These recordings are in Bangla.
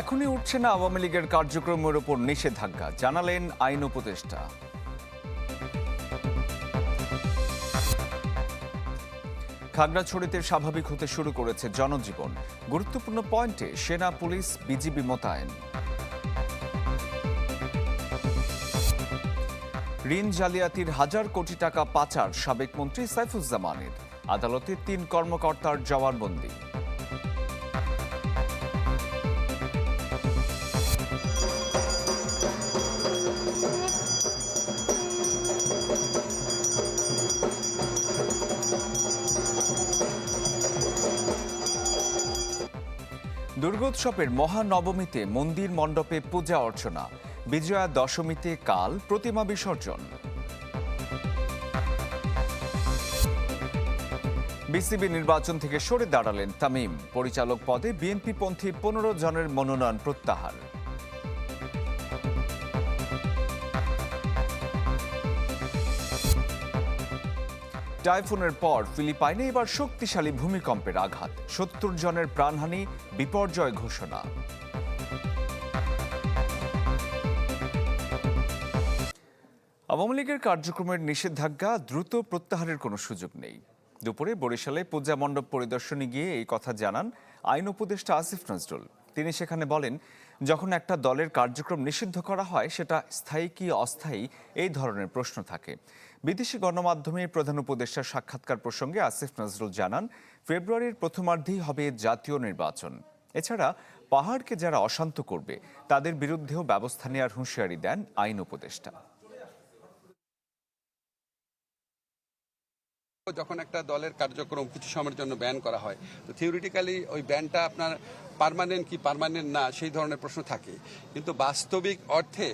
এখনই উঠছে না আওয়ামী লীগের কার্যক্রমের ওপর নিষেধাজ্ঞা, জানালেন আইন উপদেষ্টা। খাগড়াছড়িতে স্বাভাবিক হতে শুরু করেছে জনজীবন। গুরুত্বপূর্ণ পয়েন্টে সেনা, পুলিশ, বিজিবি মোতায়েন। ঋণ জালিয়াতির হাজার কোটি টাকা পাচার, সাবেক মন্ত্রী সাইফুজ্জামানের। আদালতে তিন কর্মকর্তার জবানবন্দি। দুর্গোৎসবের মহানবমীতে মন্দির মণ্ডপে পূজা অর্চনা। বিজয়া দশমীতে কাল প্রতিমা বিসর্জন। বিসিবি নির্বাচন থেকে সরে দাঁড়ালেন তামিম। পরিচালক পদে বিএনপি পন্থী পনেরো জনের মনোনয়ন প্রত্যাহার। টাইফুনের পর ফিলিপাইনে এবার শক্তিশালী ভূমিকম্পের আঘাত। সত্তর জনের প্রাণহানি, বিপর্যয় ঘোষণা। আওয়ামী লীগের কার্যক্রমের নিষেধাজ্ঞা দ্রুত প্রত্যাহারের কোনো সুযোগ নেই। দুপুরে বরিশালে পূজা মণ্ডপ পরিদর্শনে গিয়ে এই কথা জানান আইন উপদেষ্টা আসিফ নজরুল। তিনি সেখানে বলেন, যখন একটা দলের কার্যক্রম নিষিদ্ধ করা হয়, সেটা স্থায়ী কি অস্থায়ী, এই ধরনের প্রশ্ন থাকে। বিদেশি গণমাধ্যমে প্রধান উপদেষ্টার সাক্ষাৎকার প্রসঙ্গে আসিফ নজরুল জানান, ফেব্রুয়ারির প্রথমার্ধেই হবে জাতীয় নির্বাচন। এছাড়া পাহাড়কে যারা অশান্ত করবে, তাদের বিরুদ্ধেও ব্যবস্থা নেওয়ার হুঁশিয়ারি দেন আইন উপদেষ্টা। যখন একটা দলের কার্যক্রম কিছু সময়ের জন্য ব্যান করা হয়, তো থিওরিটিক্যালি ওই ব্যানটা আপনার পারমানেন্ট কি পারমানেন্ট না, সেই ধরনের প্রশ্ন থাকে। কিন্তু বাস্তবিক অর্থে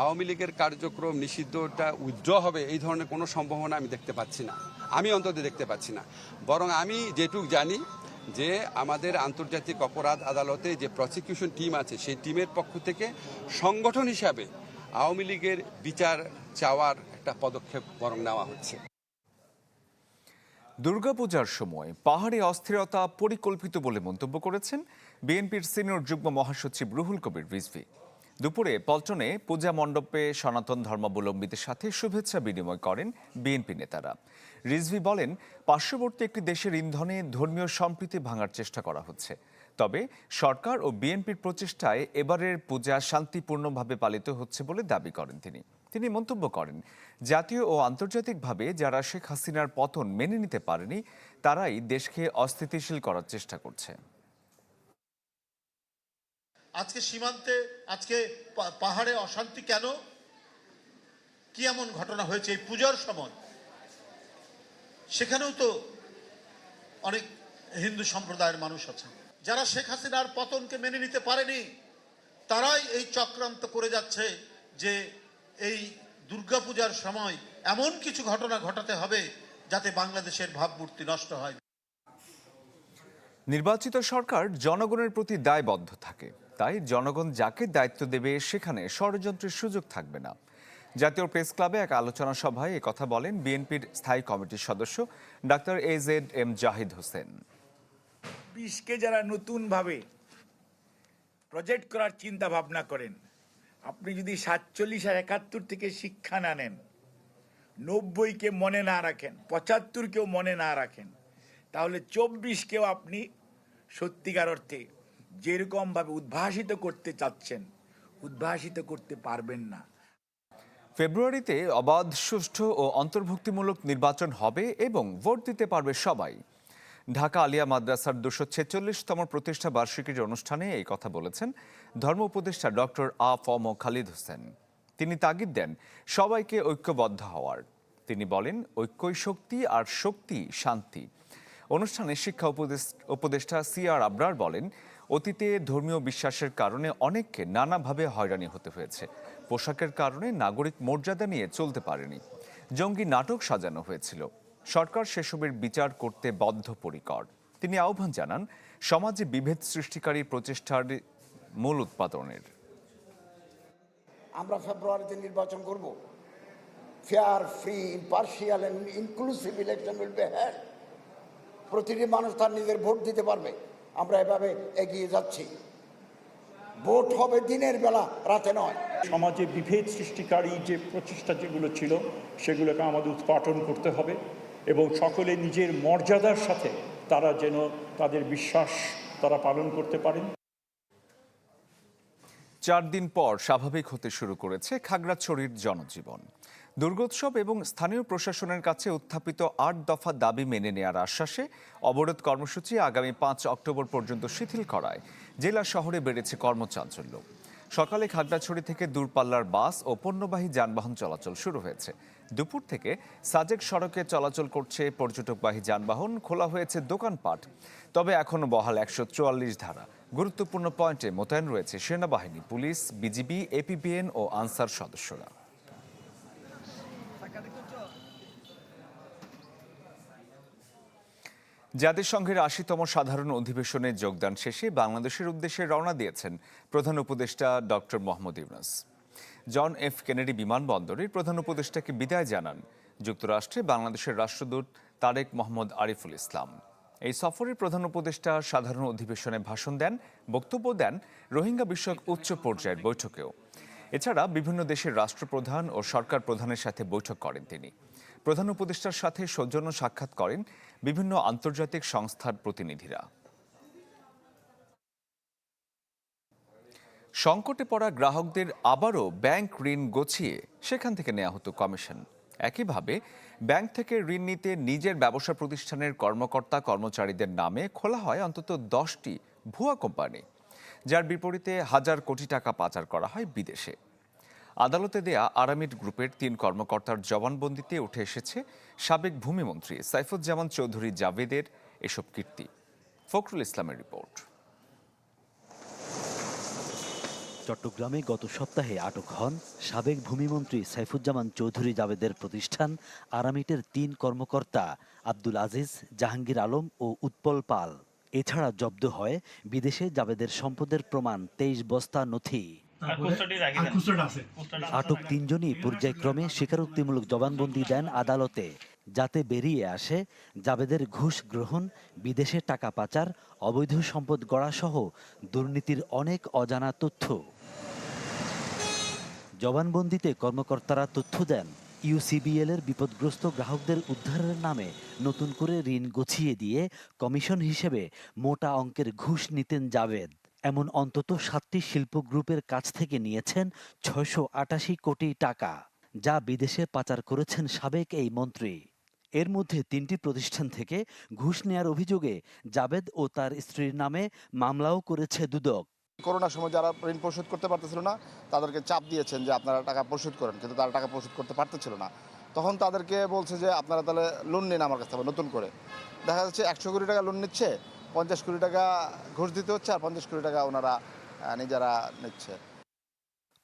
আওয়ামী লীগের কার্যক্রম নিষিদ্ধটা উইথড্র হবে, এই ধরনের কোনো সম্ভাবনা আমি দেখতে পাচ্ছি না। আমি অন্তত দেখতে পাচ্ছি না। বরং আমি যেটুক জানি যে আমাদের আন্তর্জাতিক অপরাধ আদালতে যে প্রসিকিউশন টিম আছে, সেই টিমের পক্ষ থেকে সংগঠন হিসাবে আওয়ামী লীগের বিচার চাওয়ার একটা পদক্ষেপ বরং নেওয়া হচ্ছে। দুর্গাপূজার সময় পাহাড়ে অস্থিরতা পরিকল্পিত বলে মন্তব্য করেছেন বিএনপির সিনিয়র যুগ্ম মহাসচিব রুহুল কবির রিজভি। দুপুরে পল্টনে পূজা মণ্ডপে সনাতন ধর্মাবলম্বীদের সাথে শুভেচ্ছা বিনিময় করেন বিএনপি নেতারা। রিজভি বলেন, পার্শ্ববর্তী একটি দেশের ইন্ধনে ধর্মীয় সম্প্রীতি ভাঙার চেষ্টা করা হচ্ছে। তবে সরকার ও বিএনপির প্রচেষ্টায় এবারের পূজা শান্তিপূর্ণভাবে পালিত হচ্ছে বলে দাবি করেন তিনি। তিনি মন্তব্য করেন, জাতীয় ও আন্তর্জাতিকভাবে যারা শেখ হাসিনার পতন মেনে নিতে পারেনি, তারাই দেশকে অস্থিতিশীল করার চেষ্টা করছে। আজকে সীমান্তে, আজকে পাহাড়ে অশান্তি কেন? কি এমন ঘটনা হয়েছে এই পূজার সময়? সেখানেও তো অনেক হিন্দু সম্প্রদায়ের মানুষ আছে। যারা শেখ হাসিনার পতনকে মেনে নিতে পারেনি, তারাই এই চক্রান্ত করে যাচ্ছে যে এই দুর্গাপূজার সময় এমন কিছু ঘটনা ঘটাতে হবে যাতে বাংলাদেশের ভাবমূর্তি নষ্ট হয়। নির্বাচিত সরকার জনগণের প্রতি দায়বদ্ধ থাকে। তাই জনগণ যাকে দায়িত্ব দেবে সেখানে ষড়যন্ত্রের সুযোগ থাকবে না। জাতীয় প্রেস ক্লাবে এক আলোচনা সভায় কথা বলেন বিএনপির স্থায়ী কমিটির সদস্য doctor A Z M Zahid Hossain. বিশকে যারা নতুনভাবে প্রজেক্ট করার চিন্তা ভাবনা করেন, আপনি যদি সাতচল্লিশ আর একাত্তর থেকে শিক্ষা না নেন, নব্বইকে মনে না রাখেন, পঁচাত্তরকেও মনে না রাখেন, তাহলে চব্বিশকেও আপনি সত্যিকার অর্থে যেরকমভাবে উদ্ভাসিত করতে চাচ্ছেন, উদ্ভাসিত করতে পারবেন না। ফেব্রুয়ারিতে অবাধ, সুষ্ঠু ও অন্তর্ভুক্তিমূলক নির্বাচন হবে এবং ভোট দিতে পারবে সবাই। ঢাকা আলিয়া মাদ্রাসার দুশো ছেচল্লিশতম প্রতিষ্ঠা বার্ষিকীর অনুষ্ঠানে এই কথা বলেছেন ধর্ম উপদেষ্টা ডক্টর আ ফম খালিদ হোসেন। তিনি তাগিদ দেন, সবাইকে ঐক্যবদ্ধ হওয়ার। তিনি বলেন, ঐক্যই শক্তি আর শক্তি শান্তি। অনুষ্ঠানে শিক্ষা উপদেষ্টা সি আর আবরার বলেন অতীতে ধর্মীয় বিশ্বাসের কারণে অনেককে নানাভাবে হয়রানি হতে হয়েছে। পোশাকের কারণে নাগরিক মর্যাদা নিয়ে চলতে পারেনি। জঙ্গি নাটক সাজানো হয়েছিল। সরকার সেসবের বিচার করতে বদ্ধপরিকর। তিনি আহ্বান জানান, সমাজে বিভেদ সৃষ্টিকারী প্রচেষ্টার মূল উৎপাদনের। আমরা ফেব্রুয়ারিতে নির্বাচন করব। Fair, free, impartial and inclusive election will be held প্রতিটি মানুষ তার নিজের ভোট দিতে পারবে। আমরা এভাবে এগিয়ে যাচ্ছি। ভোট হবে দিনের বেলা রাতে নয়। সমাজে বিভেদ সৃষ্টিকারী যে প্রচেষ্টা যেগুলো ছিল সেগুলোকে আমাদের উৎপাটন করতে হবে এবং সকলে নিজের মর্যাদার সাথে তারা যেন তাদের বিশ্বাস তারা পালন করতে পারেন। চার দিন পর স্বাভাবিক হতে শুরু করেছে খাগড়াছড়ির জনজীবন। দুর্গোৎসব এবং স্থানীয় প্রশাসনের কাছে উত্থাপিত আট দফা দাবি মেনে নেওয়ার আশ্বাসে অবরোধ কর্মসূচি আগামী পাঁচ অক্টোবর পর্যন্ত শিথিল করায়। জেলা শহরে বেড়েছে কর্মচাঞ্চল্য। সকালে খাগড়াছড়ি থেকে দূরপাল্লার বাস ও পণ্যবাহী যানবাহন চলাচল শুরু হয়েছে। দুপুর থেকে সাজেক সড়কে চলাচল করছে পর্যটকবাহী যানবাহন, খোলা হয়েছে দোকানপাট। তবে এখনও বহাল একশো চুয়াল্লিশ ধারা। গুরুত্বপূর্ণ পয়েন্টে মোতায়েন রয়েছে সেনাবাহিনী, পুলিশ, বিজিবি, এপিবিএন ও আনসার সদস্যরা। জাতিসংঘের আশিতম সাধারণ অধিবেশনে যোগদান শেষে বাংলাদেশের উদ্দেশ্যে রওনা দিয়েছেন প্রধান উপদেষ্টা doctor Muhammad Yunus. John F Kennedy বিমানবন্দরে প্রধান উপদেষ্টাকে বিদায় জানান যুক্তরাষ্ট্রে বাংলাদেশের রাষ্ট্রদূত তারেক মোহাম্মদ আরিফুল ইসলাম। এই সফরে প্রধান উপদেষ্টা সাধারণ অধিবেশনে ভাষণ দেন, বক্তব্য দেন রোহিঙ্গা বিষয়ক উচ্চ পর্যায়ের বৈঠকেও। এছাড়া বিভিন্ন দেশের রাষ্ট্রপ্রধান ও সরকার প্রধানের সাথে বৈঠক করেন তিনি। প্রধান উপদেষ্টার সাথে সৌজন্য সাক্ষাৎ করেন বিভিন্ন আন্তর্জাতিক সংস্থার প্রতিনিধিরা। সংকটে পড়া গ্রাহকদের আবারও ব্যাংক ঋণ গছিয়ে সেখান থেকে নেওয়া হতো কমিশন। একইভাবে, ব্যাংক থেকে ঋণ নিতে নিজের ব্যবসা প্রতিষ্ঠানের কর্মকর্তা কর্মচারীদের নামে খোলা হয় অন্তত দশটি ভুয়া কোম্পানি। যার বিপরীতে হাজার কোটি টাকা পাচার করা হয় বিদেশে। আদালতে দেয়া আরামিড গ্রুপের তিন কর্মকর্তার জবানবন্দিতে উঠে এসেছে সাবেক ভূমিমন্ত্রী সাইফুজ্জামান চৌধুরী জাভেদের এসব কীর্তি। ফখরুল ইসলামের রিপোর্ট। চট্টগ্রামে গত সপ্তাহে আটক হন সাবেক ভূমিমন্ত্রী সাইফুজ্জামান চৌধুরী জাবেদের প্রতিষ্ঠান আরামিটের তিন কর্মকর্তা আব্দুল আজিজ, জাহাঙ্গীর আলম ও উৎপল পাল। এছাড়া জব্দ হয় বিদেশে জাবেদের সম্পদের প্রমাণ তেইশ বস্তা নথি। আটক তিনজনই পর্যায়ক্রমে স্বীকারোক্তিমূলক জবানবন্দি দেন আদালতে যাতে বেরিয়ে আসে জাবেদের ঘুষ গ্রহণ বিদেশে টাকা পাচার অবৈধ সম্পদ গড়া সহ দুর্নীতির অনেক অজানা তথ্য। জবানবন্দিতে কর্মকর্তারা তথ্য দেন ইউসিবিএল এর বিপদগ্রস্ত গ্রাহকদের উদ্ধারের নামে নতুন করে ঋণ গুছিয়ে দিয়ে কমিশন হিসেবে মোটা অঙ্কের ঘুষ নিতেন জাভেদ। এমন অন্তত সাতটি শিল্প গ্রুপের কাছ থেকে নিয়েছেন ছয়শো আটাশি কোটি টাকা, যা বিদেশে পাচার করেছেন সাবেক এই মন্ত্রী। এর মধ্যে তিনটি প্রতিষ্ঠান থেকে ঘুষ নেয়ার অভিযোগে জাবেদ ও তার স্ত্রীর নামে মামলাও করেছে দুদক। করোনার সময় যারা ঋণ পরিশোধ করতে পারতেছিল না, তাদেরকে চাপ দিয়েছেন যে আপনারা টাকা পরিশোধ করেন, কিন্তু তারা টাকা পরিশোধ করতে পারতেছিল না। তখন তাদেরকে বলছে যে, আপনারা তাহলে লোন নিন আমার কাছ নতুন করে। দেখা যাচ্ছে একশো কোটি টাকা লোন নিচ্ছে, পঞ্চাশ কোটি টাকা ঘুষ দিতে হচ্ছে, আর পঞ্চাশ কোটি টাকা ওনারা নিজেরা নিচ্ছে।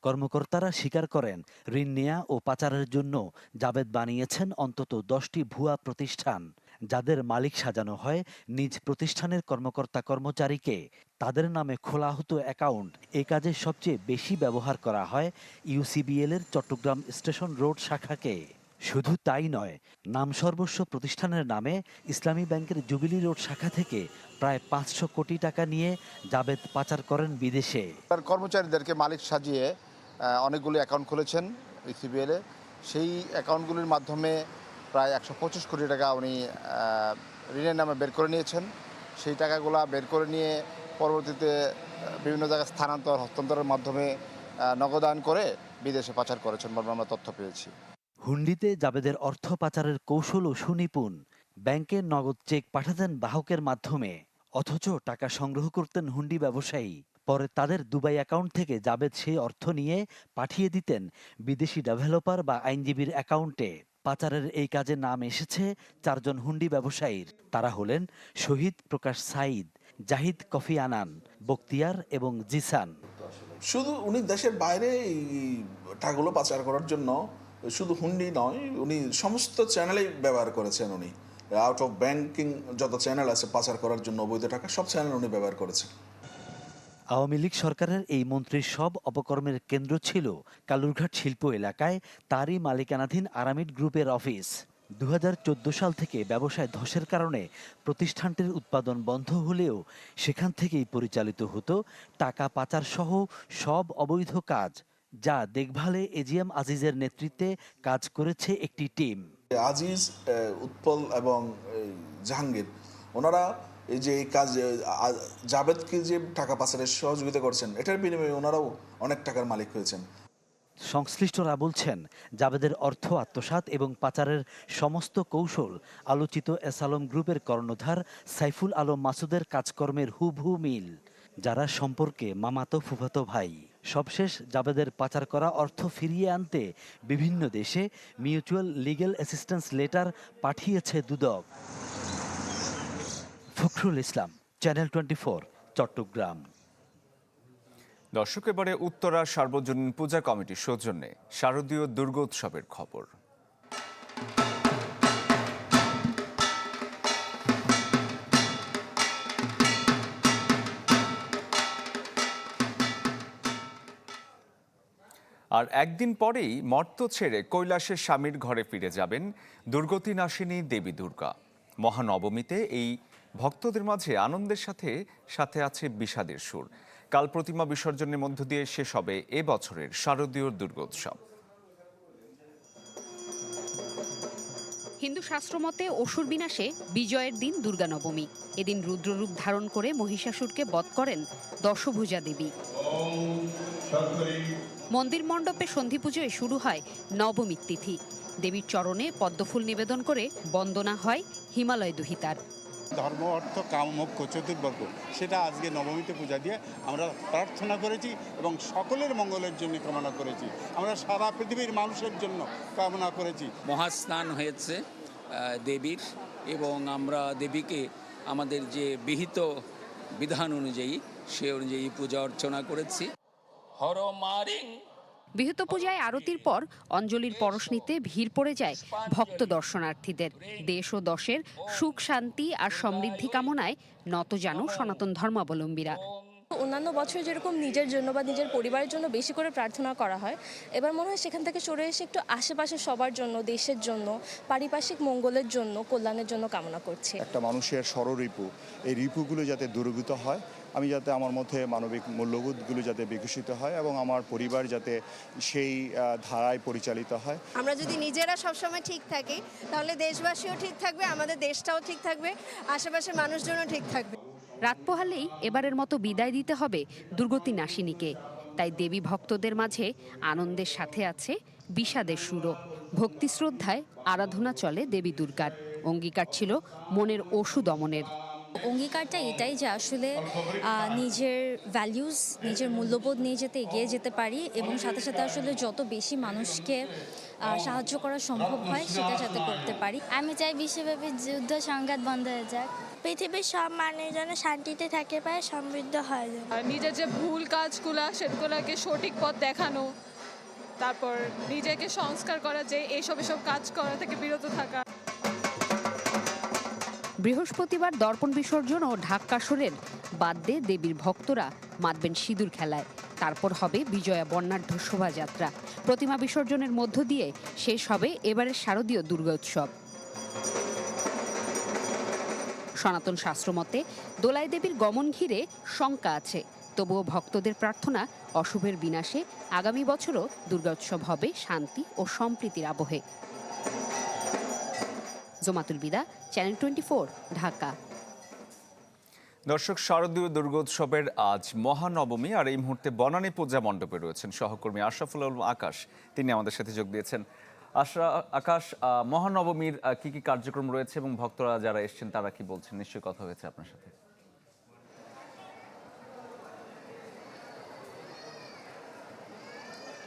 কর্মকর্তারা স্বীকার করেন, ঋণ নেয়া ও পাচারের জন্য জাবেদ বানিয়েছেন অন্তত দশটি ভুয়া প্রতিষ্ঠান। যাদের মালিক সাজানো হয় নিজ প্রতিষ্ঠানের কর্মকর্তা কর্মচারীকে। তাদের নামে খোলা হতো অ্যাকাউন্ট। এ কাজে সবচেয়ে বেশি ব্যবহার করা হয় ইউসিবিএল এর চট্টগ্রাম স্টেশন রোড শাখাকে। শুধু তাই নয়, নাম সর্বস্ব প্রতিষ্ঠানের নামে ইসলামী ব্যাংকের জুবিলি রোড শাখা থেকে প্রায় পাঁচশো কোটি টাকা নিয়ে জাবেদ পাচার করেন বিদেশে। তার কর্মচারীদেরকে মালিক সাজিয়ে অনেকগুলি অ্যাকাউন্ট খুলেছেন ইসিবিএলে সেই অ্যাকাউন্টগুলির মাধ্যমে প্রায় একশো পঁচিশ কোটি টাকা উনি ঋণের নামে বের করে নিয়েছেন। সেই টাকাগুলা বের করে নিয়ে পরবর্তীতে বিভিন্ন জায়গায় স্থানান্তর হস্তান্তরের মাধ্যমে আহ, নগদায়ন করে বিদেশে পাচার করেছেন বলে আমরা তথ্য পেয়েছি। হুন্ডিতে জাবেদের অর্থ পাচারের কৌশলও সুনিপুণ। ব্যাংকের নগদ চেক পাঠাতেন বাহকের মাধ্যমে অথচ টাকা সংগ্রহ করতেন হুন্ডি ব্যবসায়ী। পরে তাদের দুবাই অ্যাকাউন্ট থেকে জাবেদ সেই অর্থ নিয়ে পাঠিয়ে দিতেন বিদেশি ডেভেলপার বা আইনজীবীর অ্যাকাউন্টে। পাচারের এই কাজে নাম এসেছে চারজন হুন্ডি ব্যবসায়ীর। তারা হলেন শহীদ প্রকাশ সাইদ জাহিদ কফি আনান বক্তিয়ার এবং জিসান। শুধু উনি দেশের বাইরে টাকাগুলো পাচার করার জন্য শুধু হুন্ডি নয়, উনি সমস্ত চ্যানেলেই ব্যবহার করেছেন উনি। আউট অফ ব্যাংকিং যত চ্যানেল আছে পাচার করার জন্য অবৈধ টাকা, সব চ্যানেল উনি ব্যবহার করেছেন। আওয়ামী লীগ সরকারের এই মন্ত্রীর সব অপকর্মের কেন্দ্র ছিল কালুরঘাট শিল্প এলাকায় তারই মালিকানাধীন আরামিড গ্রুপের অফিস। দু হাজার চোদ্দ সাল থেকে ব্যবসায় ধসের কারণে প্রতিষ্ঠানটির উৎপাদন বন্ধ হলেও সেখান থেকেই পরিচালিত হতো টাকা পাচার সহ সব অবৈধ কাজ, যা দেখভালে এজিএম আজিজের নেতৃত্বে কাজ করেছে একটি টিম। আজিজ উৎপল এবং জাহাঙ্গীর, ওনারা এই যে এই কাজ জাভেদকে যে টাকা পাচারের সহযোগিতা করছেন, এটার বিনিময়ে ওনারাও অনেক টাকার মালিক হয়েছেন। সংশ্লিষ্টরা বলছেন জাবেদের অর্থ আত্মসাৎ এবং পাচারের সমস্ত কৌশল আলোচিত এসালম গ্রুপের কর্ণধার সাইফুল আলম মাসুদের কাজকর্মের হুবহু মিল, যারা সম্পর্কে মামাতো ফুফাতো ভাই। সবশেষ জাবেদের পাচার করা অর্থ ফিরিয়ে আনতে বিভিন্ন দেশে মিউচুয়াল লিগ্যাল অ্যাসিস্ট্যান্স লেটার পাঠিয়েছে দুদক। Fakhrul Islam channel twenty Chattogram. দর্শক, এবারে উত্তরা সার্বজনীন পূজা কমিটির সৌজন্যে শারদীয় দুর্গোৎসবের খবর। আর একদিন পরেই মর্ত ছেড়ে কৈলাসের স্বামীর ঘরে ফিরে যাবেন দুর্গতি নাশিনী দেবী দুর্গা। মহানবমীতে এই ভক্তদের মাঝে আনন্দের সাথে সাথে আছে বিষাদের সুর। কাল প্রতিমা বিসর্জনের মধ্য দিয়ে শেষ হবে এ বছরের শারদীয় দুর্গোৎসব। হিন্দু শাস্ত্রমতে অসুর বিনাশে বিজয়ের দিন দুর্গা নবমী এদিন রুদ্ররূপ ধারণ করে মহিষাসুরকে বধ করেন দশভুজা দেবী। মন্দির মণ্ডপে সন্ধি পুজোয় শুরু হয় নবমীর তিথি। দেবীর চরণে পদ্মফুল নিবেদন করে বন্দনা হয় হিমালয় দুহিতার। ধর্ম অর্থ কাম মোক্ষ চতুর্বর্গ সেটা আজকে নবমীতে পূজা দিয়ে আমরা প্রার্থনা করেছি এবং সকলের মঙ্গলের জন্য কামনা করেছি। আমরা সারা পৃথিবীর মানুষের জন্য কামনা করেছি। মহাস্নান হয়েছে দেবীর এবং আমরা দেবীকে আমাদের যে বিহিত বিধান অনুযায়ী সে অনুযায়ী পূজা অর্চনা করেছি। হর মারিং বিহুত পূজায় আরতির পর অঞ্জলির পরশ নিতে ভিড় পড়ে যায় ভক্ত দর্শনার্থীদের। দেশ ও দশের সুখ শান্তি আর সমৃদ্ধি কামনায় নত জানো সনাতন ধর্মাবলম্বীরা। অন্যান্য বছর যেরকম নিজের জন্য বা নিজের পরিবারের জন্য বেশি করে প্রার্থনা করা হয় এবার মনে হয় সেখান থেকে সরে এসে একটু আশেপাশে সবার জন্য দেশের জন্য পারিপার্শ্বিক মঙ্গলের জন্য কল্যাণের জন্য কামনা করছে। একটা মানুষের ষড়রিপু এই রিপুগুলো যাতে দূরীভূত হয় আমি যাতে আমার মধ্যে মানবিক মূল্যবোধগুলো যাতে বিকশিত হয় এবং আমার পরিবার যাতে সেই ধারায় পরিচালিত হয়। আমরা যদি নিজেরা সবসময় ঠিক থাকি তাহলে দেশবাসীও ঠিক থাকবে আমাদের দেশটাও ঠিক থাকবে আশেপাশের মানুষজনও ঠিক থাকবে। রাত পোহালেই এবারের মতো বিদায় দিতে হবে দুর্গতি নাশিনীকে তাই দেবী ভক্তদের মাঝে আনন্দের সাথে আছে বিষাদের সুরও। ভক্তি শ্রদ্ধায় আরাধনা চলে দেবী দুর্গার। অঙ্গীকার ছিল মনের ওষু দমনের অঙ্গীকারটা এটাই যে আসলে নিজের ভ্যালিউজ নিজের মূল্যবোধ নিয়ে যেতে এগিয়ে যেতে পারি এবং সাথে সাথে আসলে যত বেশি মানুষকে সাহায্য করা সম্ভব হয় সেটা যাতে করতে পারি। আমি চাই বিশ্বব্যাপী যুদ্ধ সংঘাত বন্ধ হয়ে যাক। পৃথিবীর সব মানুষ যেন শান্তিতে থাকে পায় সমৃদ্ধ হয় নিজের যে ভুল কাজগুলা সেগুলোকে সঠিক পথ দেখানো তারপর নিজেকে সংস্কার করা যে এইসব এসব কাজ করা থেকে বিরত থাকা। বৃহস্পতিবার দর্পণ বিসর্জন ও ঢাক্কাসুরের বাদ্যে দেবীর ভক্তরা মাতবেন সিঁদুর খেলায়। তারপর হবে বিজয়া বর্ণাঢ্য শোভাযাত্রা। প্রতিমা বিসর্জনের মধ্য দিয়ে শেষ হবে এবারের শারদীয় দুর্গোৎসব সনাতন শাস্ত্রমতে দোলাই দেবীর গমন ঘিরে শঙ্কা আছে। তবুও ভক্তদের প্রার্থনা, অশুভের বিনাশে আগামী বছরও দুর্গোৎসব হবে শান্তি ও সম্প্রীতির আবহে। জোমাতুল বিদা চ্যানেল টোয়েন্টি ঢাকা। দর্শক শারদীয় দুর্গোৎসবের আজ মহানবমী আর এই মুহূর্তে বনানী পূজা মণ্ডপে রয়েছেন সহকর্মী আশরাফুল আকাশ। তিনি আমাদের সাথে যোগ দিয়েছেন। আশরা আকাশ মহানবমীর কি কি কার্যক্রম রয়েছে এবং ভক্তরা যারা এসেছেন তারা কি বলছেন? নিশ্চয়ই কথা হয়েছে আপনার সাথে।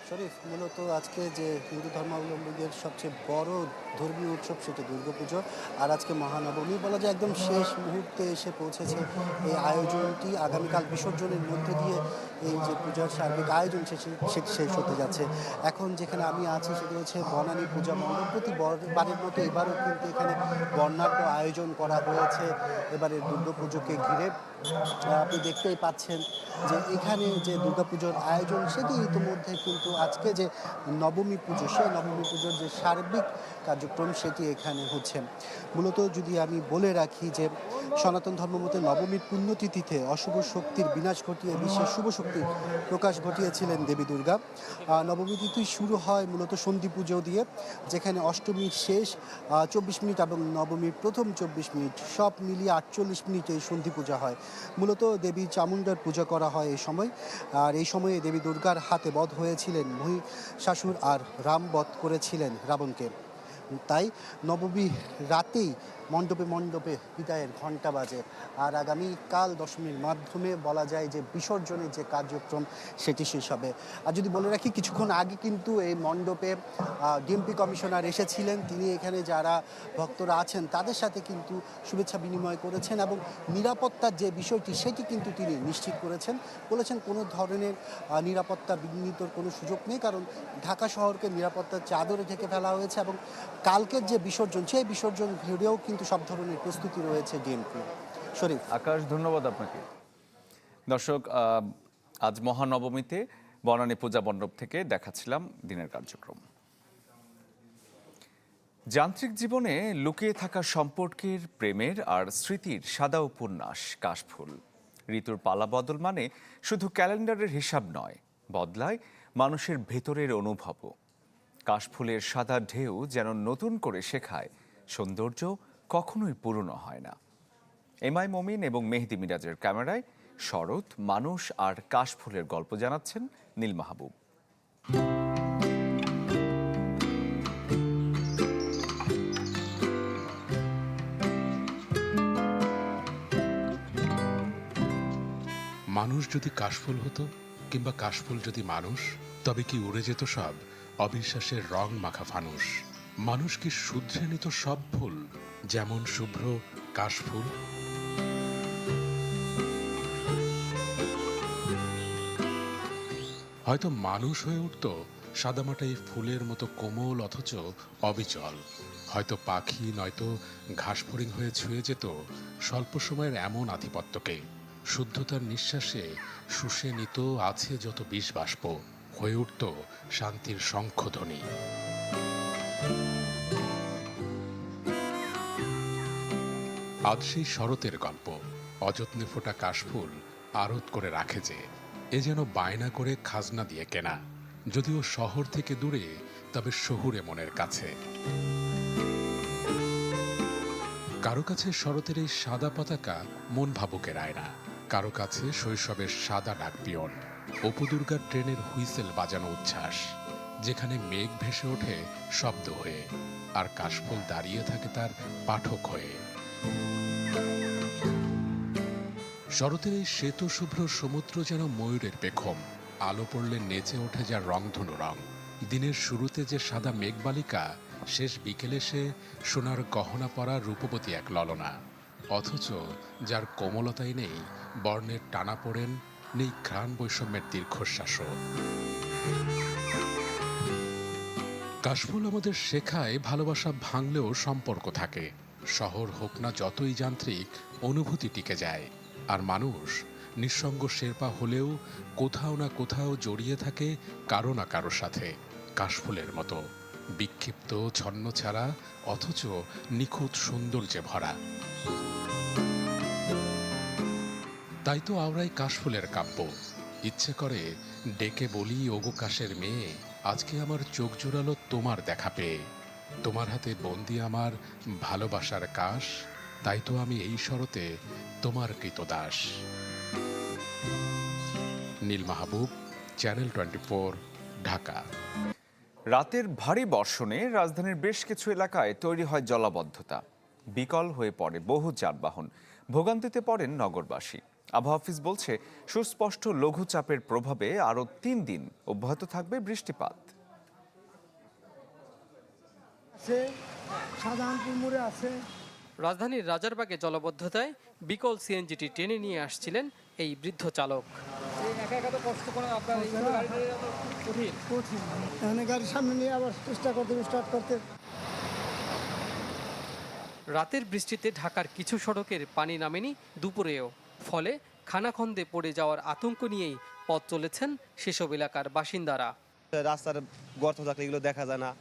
শরীফ মূলত আজকে যে হিন্দু ধর্মাবলম্বীদের সবচেয়ে বড় ধর্মীয় উৎসব, সেটা দুর্গাপুজো। আর আজকে মহানবমী বলা যায় একদম শেষ মুহূর্তে এসে পৌঁছেছে এই আয়োজনটি। আগামীকাল বিসর্জনের মধ্য দিয়ে এই যে পূজার সার্বিক আয়োজন, সে- শেষ হতে যাচ্ছে। এখন যেখানে আমি আছি, সেটি হচ্ছে বনানী পূজা মণ্ডপ। প্রতি বারের মতো এবারও কিন্তু এখানে বর্ণাঢ্য আয়োজন করা হয়েছে। এবারে দুর্গাপুজোকে ঘিরে। আপনি দেখতেই পাচ্ছেন যে এখানে যে দুর্গাপুজোর আয়োজন, সেটি ইতিমধ্যে কিন্তু আজকে যে নবমী পুজো, সেই নবমী পুজোর যে সার্বিক কার্য কার্যক্রম সেটি এখানে হচ্ছে। মূলত যদি আমি বলে রাখি যে, সনাতন ধর্মমতে নবমীর পুণ্যতিথিতে অশুভ শক্তির বিনাশ ঘটিয়ে বিশ্বের শুভ শক্তির প্রকাশ ঘটিয়েছিলেন দেবী দুর্গা। নবমী তিথি শুরু হয় মূলত সন্ধি পুজো দিয়ে, যেখানে অষ্টমীর শেষ চব্বিশ মিনিট এবং নবমীর প্রথম চব্বিশ মিনিট সব মিলিয়ে আটচল্লিশ মিনিটে এই সন্ধি পূজা হয়। মূলত দেবী চামুণ্ডার পূজা করা হয় এই সময়। আর এই সময়ে দেবী দুর্গার হাতে বধ হয়েছিলেন মহি শাশুর আর রাম বধ করেছিলেন রাবণকে। তাই নবমী রাতেই মণ্ডপে মণ্ডপে বিদায়ের ঘণ্টা বাজে। আর আগামী কাল দশমীর মাধ্যমে বলা যায় যে বিসর্জনের যে কার্যক্রম, সেটি শেষ হবে। আর যদি বলে রাখি, কিছুক্ষণ আগে কিন্তু এই মণ্ডপে ডিএমপি কমিশনার এসেছিলেন। তিনি এখানে যারা ভক্তরা আছেন, তাদের সাথে কিন্তু শুভেচ্ছা বিনিময় করেছেন এবং নিরাপত্তার যে বিষয়টি, সেটি কিন্তু তিনি নিশ্চিত করেছেন। বলেছেন কোনো ধরনের নিরাপত্তা বিঘ্নিতর কোনো সুযোগ নেই, কারণ ঢাকা শহরকে নিরাপত্তার চাদরে ঢেকে ফেলা হয়েছে এবং কালকের যে বিসর্জন, সেই বিসর্জন ঘিরেও কিন্তু সব ধরনের প্রস্তুতি রয়েছে ডিএমপি। শরীফ। আকাশ, ধন্যবাদ আপনাকে। দর্শক আজ মহানবমীতে বনানী পূজা মণ্ডপ থেকে দেখাচ্ছিলাম দিনের কার্যক্রম। যান্ত্রিক জীবনে লুকিয়ে থাকা সম্পর্কের প্রেমের আর স্মৃতির সাদা উপন্যাস, কাশফুল। ঋতুর পালা বদল মানে শুধু ক্যালেন্ডারের হিসাব নয়, বদলায় মানুষের ভেতরের অনুভবও। কাশফুলের সাদা ঢেউ যেন নতুন করে শেখায় সৌন্দর্য কখনোই পুরনো হয় না। এমআই মমিন এবং মেহেদি মিরাজের ক্যামেরায় শরৎ, মানুষ আর কাশফুলের গল্প জানাচ্ছেন নীল মাহবুব। মানুষ যদি কাশফুল হতো কিংবা কাশফুল যদি মানুষ, তবে কি উড়ে যেত সব? অবিশ্বাসের রং মাখা ফানুষ। মানুষ কি শুধরে নিত সব ফুল? যেমন শুভ্র কাশফুল। হয়তো মানুষ হয়ে উঠত সাদামাটাই ফুলের মতো কোমল অথচ অবিচল। হয়তো পাখি, নয়তো ঘাস ফড়িং হয়ে ছুঁয়ে যেত স্বল্প সময়ের এমন আধিপত্যকে। শুদ্ধতার নিঃশ্বাসে শুষে নিত আছে যত বিষ বাষ্প, হয়ে উঠত শান্তির শঙ্খধ্বনি। আজ সেই শরতের গল্প। অযত্নে ফোটা কাশফুল আড়ত করে রাখে যে, এ যেন বায়না করে খাজনা দিয়ে কেনা। যদিও শহর থেকে দূরে, তবে শহুরে মনের কাছে। কারও কাছে শরতের এই সাদা পতাকা মন ভাবুকের আয়না। কারও কাছে শৈশবের সাদা ডাক পিয়ন। অপুদুর্গার ট্রেনের হুইসেল বাজানো উচ্ছ্বাস। যেখানে মেঘ ভেসে ওঠে শব্দ হয়ে। আর কাশফুল দাঁড়িয়ে থাকে তার পাঠক হয়ে। শরতের এই শ্বেত শুভ্র সমুদ্র যেন ময়ূরের পেখম। আলো পড়লে নেচে ওঠে যার রংধনু রং। দিনের শুরুতে যে সাদা মেঘবালিকা, শেষ বিকেলে সে সোনার গহনা পরা রূপবতী এক ললনা। অথচ যার কোমলতাই নেই, বর্ণের টানা পড়েন, নেই ঘ্রাণ বৈষম্যের দীর্ঘশ্বাসও। কাশফুল আমাদের শেখায় ভালোবাসা ভাঙলেও সম্পর্ক থাকে। শহর হোক না যতই যান্ত্রিক, অনুভূতি টিকে যায়। আর মানুষ নিঃসঙ্গ শেরপা হলেও কোথাও না কোথাও জড়িয়ে থাকে কারও না কারোর সাথে, কাশফুলের মতো। বিক্ষিপ্ত, ছন্ন ছাড়া, অথচ নিখুঁত সৌন্দর্যে ভরা। তাই তো আওরাই কাশফুলের কাব্য। ইচ্ছে করে ডেকে বলি, ওগো কাশের মেয়ে, আজকে আমার চোখ জোড়ালো তোমার দেখা পেয়ে। তোমার হাতে বন্দি আমার ভালোবাসার কাশ, তাই তো আমি এই শরতে তোমার কৃতদাস। Neel Mahbub, channel twenty Dhaka. রাতের ভারী বর্ষণে রাজধানীর বেশ কিছু এলাকায় তৈরি হয় জলাবদ্ধতা। বিকল হয়ে পড়ে বহু যানবাহন। ভোগান্তিতে পড়েন নগরবাসী। আবহাওয়া অফিস বলছে, সুস্পষ্ট লঘুচাপের প্রভাবে আরও তিন দিন অব্যাহত থাকবে বৃষ্টিপাত। রাজধানীর রাজারবাগে জলবদ্ধতায় বিকল সিএনজিটি টেনে নিয়ে আসছিলেন এই বৃদ্ধ চালক। গাড়ির সামনে নিয়ে আবার চেষ্টা করতে স্টার্ট করতে। রাতের বৃষ্টিতে ঢাকার কিছু সড়কের পানি নামেনি দুপুরেও ফলে খানাখন্দে পড়ে যাওয়ার আতঙ্ক নিয়েই পথ চলেছেন সেসব এলাকার বাসিন্দারা। রাস্তার গর্ত থাকলে এগুলো দেখা যায় না।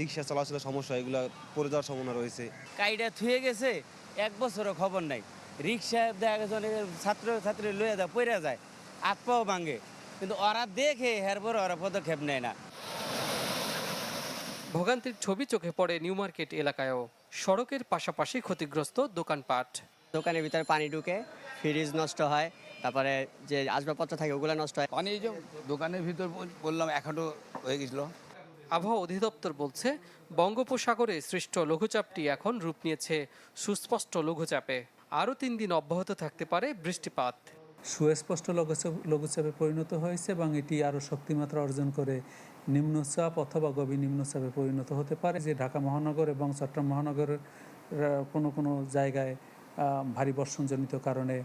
রিক্সা চলাচলে সমস্যা এগুলো পড়ে যাওয়ার সম্ভাবনা রয়েছে। কাইটা থুয়ে গেছে এক বছরও খবর নাই। রিক্সা দেখা গেছে অনেক ছাত্র ছাত্রী লয়ে যায় পড়ে যায় হাত পাও ভাঙে। কিন্তু ওরা দেখে হেরপর ওরা পদক্ষেপ নেয় না। ভোগান্তির ছবি চোখে পড়ে নিউ মার্কেট এলাকায়ও। সড়কের পাশাপাশি ক্ষতিগ্রস্ত দোকানপাট। দোকানের ভিতরে পানি ঢুকে ফ্রিজ নষ্ট হয় তারপরে যে আসবাবপত্র থাকে ওগুলো নষ্ট হয়। পানি যে দোকানের ভিতর বললাম এখনও হয়ে গেছিল। আবহাওয়া অধিদপ্তর বলছে, বঙ্গোপসাগরে সৃষ্ট লঘুচাপটি এখন রূপ নিয়েছে সুস্পষ্ট লঘুচাপে। আরও তিন দিন অব্যাহত থাকতে পারে বৃষ্টিপাত। সুস্পষ্ট লঘুচাপ পরিণত হয়েছে এবং এটি আরও শক্তিমাত্রা অর্জন করে নিম্নচাপ অথবা গভীর নিম্নচাপে পরিণত হতে পারে। যে ঢাকা মহানগর এবং চট্টগ্রাম মহানগরের কোনো কোনো জায়গায় ভারী বর্ষণজনিত কারণে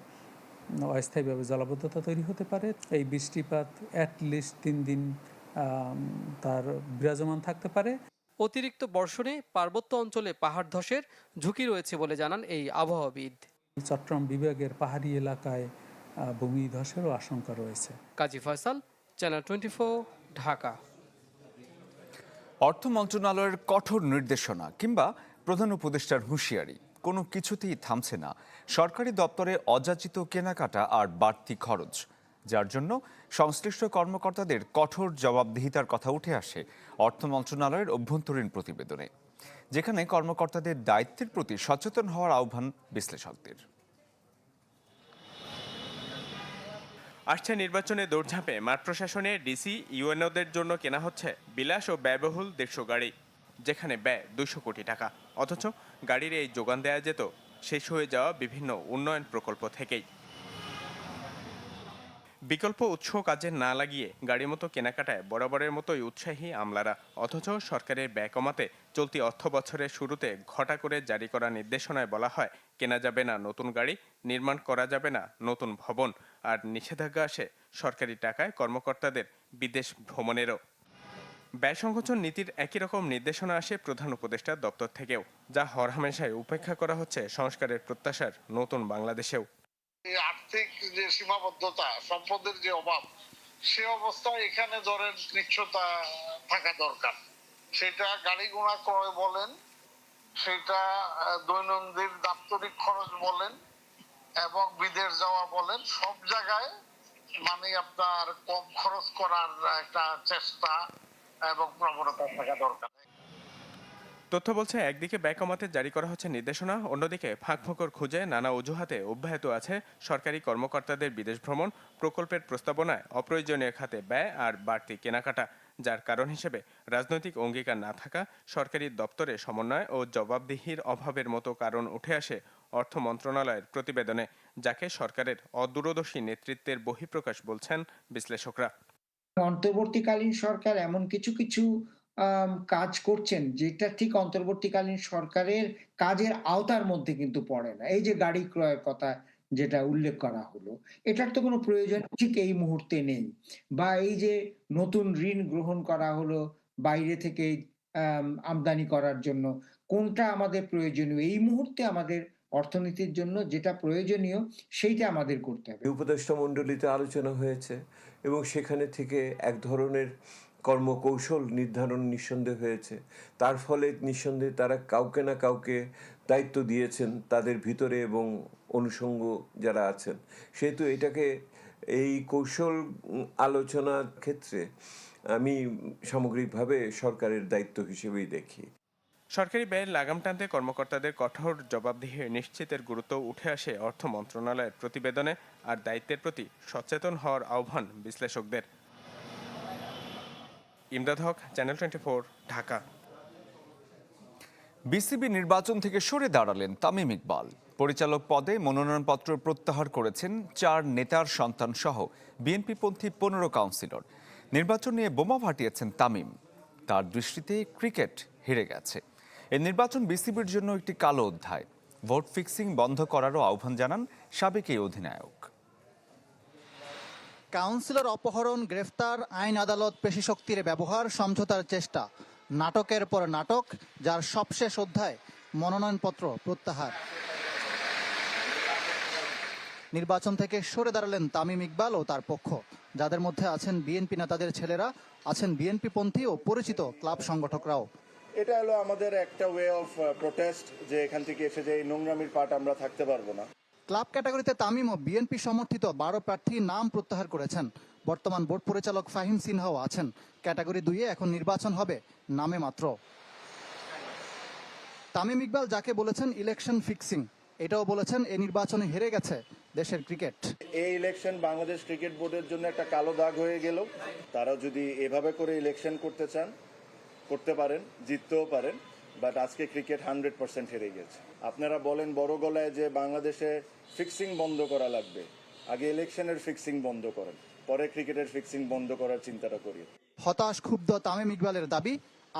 অস্থায়ীভাবে জলাবদ্ধতা তৈরি হতে পারে। এই বৃষ্টিপাত অ্যাটলিস্ট তিন দিন তার বিরাজমান থাকতে পারে। অতিরিক্ত বর্ষণে পার্বত্য অঞ্চলে পাহাড় ধসের ঝুঁকি রয়েছে বলে জানান এই আবহাওয়াবিদ। চট্টগ্রাম বিভাগের পাহাড়ি এলাকায় ভূমি ধসেরও আশঙ্কা রয়েছে। Kazi Faisal channel twenty Dhaka. অর্থ মন্ত্রণালয়ের কঠোর নির্দেশনা কিংবা প্রধান উপদেষ্টার হুঁশিয়ারি কোনো কিছুতেই থামছে না। সরকারি দপ্তরে অযাচিত কেনাকাটা আর বাড়তি খরচ যার জন্য সংশ্লিষ্ট কর্মকর্তাদের কঠোর জবাবদিহিতার কথা উঠে আসে অর্থ মন্ত্রণালয়ের অভ্যন্তরীণ প্রতিবেদনে, যেখানে কর্মকর্তাদের দায়িত্বের প্রতি সচেতন হওয়ার আহ্বান বিশ্লেষকদের। আসছে নির্বাচনে দৌড়ঝাঁপে, মাঠ প্রশাসনে ডিসি ইউএনওদের জন্য কেনা হচ্ছে বিলাস ও ব্যয়বহুল দেড়শো গাড়ি, যেখানে ব্যয় দুশো কোটি টাকা। অথচ গাড়ির এই যোগান দেয়া যেত, শেষ হয়ে যাওয়া বিভিন্ন উন্নয়ন প্রকল্প থেকেই। বিকল্প উৎস কাজে না লাগিয়ে গাড়ি মতো কেনাকাটায় বরাবরের মতোই উৎসাহী আমলারা। অথচ সরকারের ব্যয় কমাতে চলতি অর্থ বছরের শুরুতে ঘটা করে জারি করা নির্দেশনায় বলা হয়, কেনা যাবে না নতুন গাড়ি, নির্মাণ করা যাবে না নতুন ভবন। আর নিষেধাজ্ঞা আসে সরকারি টাকায় কর্মকর্তাদের বিদেশ ভ্রমণেরও। ব্যয় সংকোচন নীতির একই রকম নির্দেশনা আসে প্রধান উপদেষ্টার দপ্তর থেকেও, যা হরহামেশায় উপেক্ষা করা হচ্ছে সংস্কারের প্রত্যাশার নতুন বাংলাদেশেও। আর্থিক যে সীমাবদ্ধতা, সম্পদের যে অভাব, সে অবস্থায় এখানে ধরেন কৃচ্ছতা থাকা দরকার। সেটা গাড়ি ঘোড়া ক্রয় বলেন, সেটা দৈনন্দিন দাপ্তরিক খরচ বলেন এবং বিদেশ যাওয়া বলেন, সব জায়গায় মানে আপনার কম খরচ করার একটা চেষ্টা এবং প্রবণতা থাকা দরকার। তথ্য বলছে, একদিকে ব্যয় কমাতে জারি করা হচ্ছে নির্দেশনা, অন্যদিকে ফাঁকফোকর খুঁজে নানা অজুহাতে অব্যাহত আছে সরকারি কর্মকর্তাদের বিদেশ ভ্রমণ, প্রকল্পের প্রস্তাবনায় অপ্রয়োজনীয় খাতে ব্যয় আর বাড়তি কেনাকাটা। যার কারণ হিসেবে রাজনৈতিক অঙ্গীকার না থাকা, সরকারি দপ্তরে সমন্বয় ও জবাবদিহির অভাবের মতো কারণ উঠে আসে অর্থ মন্ত্রণালয়ের প্রতিবেদনে, যাকে সরকারের অদূরদর্শী নেতৃত্বের বহিঃপ্রকাশ বলছেন বিশ্লেষকরা। অন্তর্বর্তীকালীন সরকার এমন কিছু কিছু কাজ করছেন যেটা ঠিক অন্তর্বর্তীকালীন সরকারের কাজের আওতার মধ্যে কিন্তু পড়ে না। এই যে গাড়ি ক্রয়ের কথা যেটা উল্লেখ করা হলো এটার তো কোনো প্রয়োজন ঠিক এই মুহূর্তে নেই। বা এই যে নতুন ঋণ গ্রহণ করা হলো বাইরে থেকে আম, আমদানি করার জন্য কোনটা আমাদের প্রয়োজনীয়? এই মুহূর্তে আমাদের অর্থনীতির জন্য যেটা প্রয়োজনীয় সেইটা আমাদের করতে হবে। উপদেষ্টা মণ্ডলীতে আলোচনা হয়েছে এবং সেখানে থেকে এক ধরনের কর্মকৌশল নির্ধারণ নিঃসন্দেহ হয়েছে। তার ফলে নিঃসন্দেহে তারা কাউকে না কাউকে দায়িত্ব দিয়েছেন তাদের ভিতরে এবং অনুষঙ্গ যারা আছেন। সেহেতু এটাকে এই কৌশল আলোচনার ক্ষেত্রে আমি সামগ্রিকভাবে সরকারের দায়িত্ব হিসেবেই দেখি। সরকারি ব্যয়ের লাগাম টানতে কর্মকর্তাদের কঠোর জবাবদিহি নিশ্চিতের গুরুত্ব উঠে আসে অর্থ মন্ত্রণালয়ের প্রতিবেদনে, আর দায়িত্বের প্রতি সচেতন হওয়ার আহ্বান বিশ্লেষকদের। Imdad Haque channel twenty four Dhaka. BCB নির্বাচন থেকে সরে দাঁড়ালেন তামিম ইকবাল। পরিচালক পদে মনোনয়নপত্র প্রত্যাহার করেছেন চার নেতার সন্তান সহ বিএনপিপন্থী পনেরো কাউন্সিলর। নির্বাচন নিয়ে বোমা ফাটিয়েছেন তামিম। তার দৃষ্টিতে ক্রিকেট হেরে গেছে। এই নির্বাচন বিসিবির জন্য একটি কালো অধ্যায়। ভোট ফিক্সিং বন্ধ করারও আহ্বান জানান সাবেক এই অধিনায়ক। কাউন্সিলর অপহরণ, গ্রেফতার, আইন আদালত পেশি শক্তির ব্যবহার, সমঝোতার চেষ্টা। নাটকের পর নাটক, যার সবশেষ অধ্যায় মনোনয়নপত্র প্রত্যাহার। নির্বাচন থেকে সরে দাঁড়ালেন তামিম ইকবাল ও তার পক্ষ। যাদের মধ্যে আছেন বিএনপি নেতাদের ছেলেরা, আছেন বিএনপি পন্থী ও পরিচিত ক্লাব সংগঠকরাও। এটা হলো আমাদের একটা ওয়ে অফ প্রোটেস্ট যে এখান থেকে এসে যে এই নোংরামির পার্ট আমরা থাকতে পারব না। ক্লাব ক্যাটাগরিতে তামিম ও বিএনপি সমর্থিত বারো প্রার্থী নাম প্রত্যাহার করেছেন। বর্তমান বোর্ড পরিচালক ফাহিম সিনহাও আছেন। ক্যাটাগরি দুইয়ে এখন নির্বাচন হবে নামে মাত্র। তামিম ইকবাল যাকে বলেছেন ইলেকশন ফিক্সিং, এটাও বলেছেন এই নির্বাচনে হেরে গেছে দেশের ক্রিকেট। এই ইলেকশন বাংলাদেশ ক্রিকেট বোর্ডের জন্য একটা কালো দাগ হয়ে গেল। তারা যদি এভাবে করে ইলেকশন করতে চান, করতে পারেন, জিততেও পারেন। বাট আজকে ক্রিকেট হান্ড্রেড পার্সেন্ট হেরে গেছে। আপনারা বলেন বড় গলায় যে বাংলাদেশে ফিক্সিং বন্ধ করা লাগবে। আগে ইলেকশনের ফিক্সিং বন্ধ করেন পরে ক্রিকেটের ফিক্সিং বন্ধ করার চিন্তাটা করি হতাশ ক্ষুব্ধ তামিম ইকবালের দাবি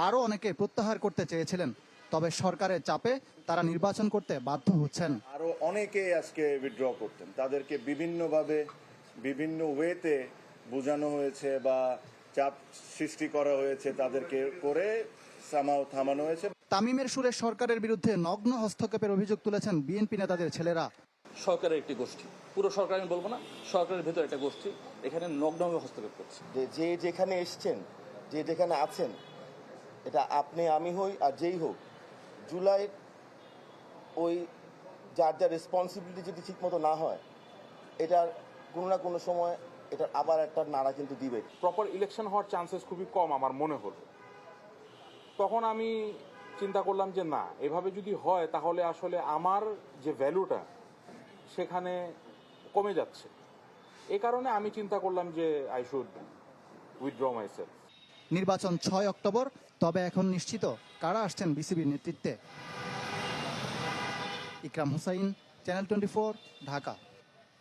আরও অনেকে প্রত্যাহার করতে চেয়েছিলেন তবে সরকারের চাপে তারা নির্বাচন করতে বাধ্য হচ্ছেন। আরও অনেকে আজকে উইথড্র করতেন। তাদেরকে বিভিন্নভাবে বিভিন্ন ওয়েতে বোঝানো হয়েছে বা চাপ সৃষ্টি করা হয়েছে তাদেরকে করে সামাও থামানো হয়েছে। তামিমের সুরে সরকারের বিরুদ্ধে নগ্ন হস্তক্ষেপের অভিযোগ তুলেছেন বিএনপি নেতাদের ছেলেরা। সরকারের একটি গোষ্ঠী। পুরো সরকার আমি বলব না সরকারের ভেতর একটা গোষ্ঠী এখানে নগ্নভাবে হস্তক্ষেপ করছে। যে যে যেখানে এসছেন যে যেখানে আছেন এটা আপনি আমি হই আর যেই হোক জুলাই ওই যার যার রেসপন্সিবিলিটি যদি ঠিক মতো না হয় এটার কোনো না কোনো সময় এটার আবার একটা নাড়া কিন্তু দিবে। প্রপার ইলেকশন হওয়ার চান্সেস খুবই কম আমার মনে হলো। তখন আমি চিন্তা করলাম যে না, এভাবে যদি হয় তাহলে আসলে আমার যে ভ্যালুটা সেখানে কমে যাচ্ছে। এ কারণে আমি চিন্তা করলাম যে আই শুড উইথড্র মাইসেলফ নির্বাচন ছয় অক্টোবর, তবে এখন নিশ্চিত কারা আসছেন বিসিবির নেতৃত্বে। Ikram Hossain, channel twenty Dhaka.